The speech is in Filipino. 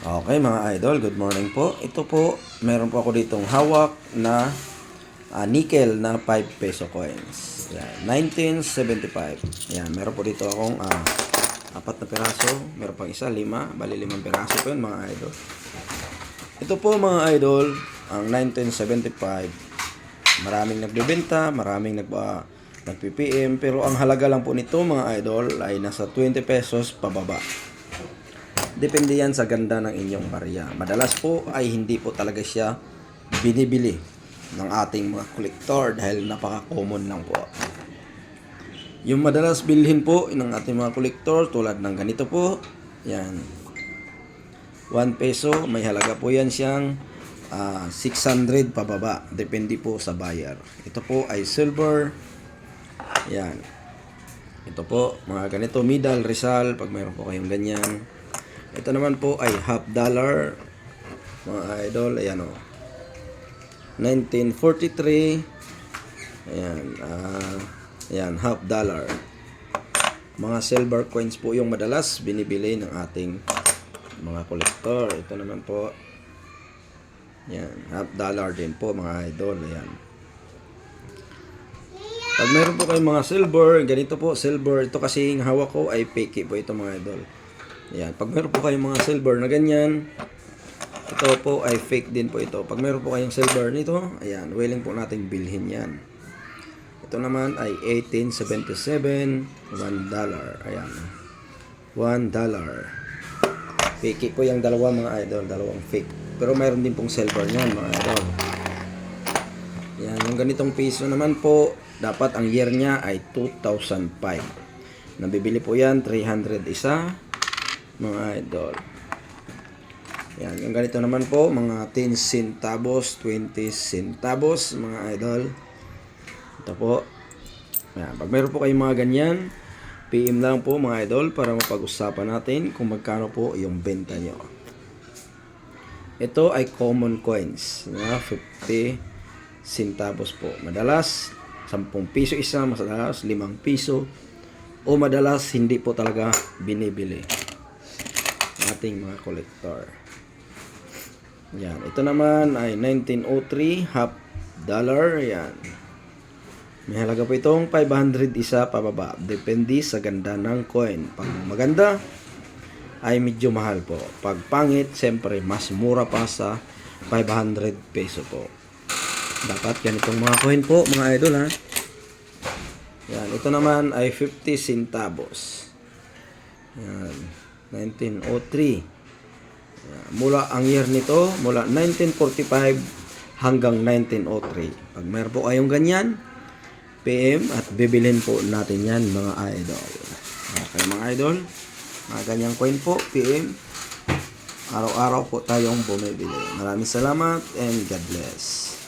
Okay mga idol, good morning po. Ito po, meron po ako ditong hawak na ah, nickel na 5 peso coins. Yan, 1975. Yan, meron po dito akong ah, apat na piraso. Meron pang isa, lima. Bali limang piraso po yun mga idol. Ito po mga idol, ang 1975. Maraming nagbebenta, maraming nag uh, nag-PPM, pero ang halaga lang po nito mga idol ay nasa 20 pesos pababa. Depende yan sa ganda ng inyong barya. Madalas po ay hindi po talaga siya binibili ng ating mga kolektor dahil napaka-common lang po. Yung madalas bilhin po ng ating mga kolektor tulad ng ganito po, yan. 1 peso, may halaga po yan siyang ah, 600 pababa. Depende po sa buyer. Ito po ay silver. Yan. Ito po, mga ganito, Midal, Rizal, pag mayroon po kayong ganyan. Ito naman po ay half dollar. Mga idol, ayan o. 1943. Ayan, ah, ayan, half dollar. Mga silver coins po yung madalas binibili ng ating mga kolektor. Ito naman po. Yan, half dollar din po mga idol. Ayan. Pag meron po kayong mga silver, ganito po, silver. Ito kasi yung hawak ko ay fake po ito mga idol. Yan. Pag meron po kayong mga silver na ganyan, ito po ay fake din po ito. Pag meron po kayong silver nito, ayan, willing po nating bilhin yan. Ito naman ay 1877, 1 dollar. Ayan. 1 dollar. Fake po yung dalawa mga idol, dalawang fake. Pero mayroon din pong silver niyan mga idol. Yan, yung ganitong piso naman po, dapat ang year niya ay 2005. Nabibili po yan, 300 isa, mga idol. Yan, yung ganito naman po, mga 10 centavos, 20 centavos, mga idol. Ito po. Yan, pag meron po kayong mga ganyan, PM lang po mga idol para mapag-usapan natin kung magkano po yung benta nyo. Ito ay common coins na 50 centavos po. Madalas 10 piso isa, madalas 5 piso o madalas hindi po talaga binibili ating mga collector. Yan, ito naman ay 1903 half dollar yan. May halaga po itong 500 isa pababa. Depende sa ganda ng coin. Pag maganda, ay medyo mahal po. Pag pangit, siyempre, mas mura pa sa 500 peso po. Dapat ganitong mga coin po, mga idol ha. Yan, ito naman ay 50 centavos. Yan, 1903. Yan, mula ang year nito, mula 1945 hanggang 1903. Pag meron po kayong ganyan, PM at bibilhin po natin yan mga idol. Okay mga idol, mga ganyang coin po, PM. Araw-araw po tayong bumibili. Maraming salamat and God bless.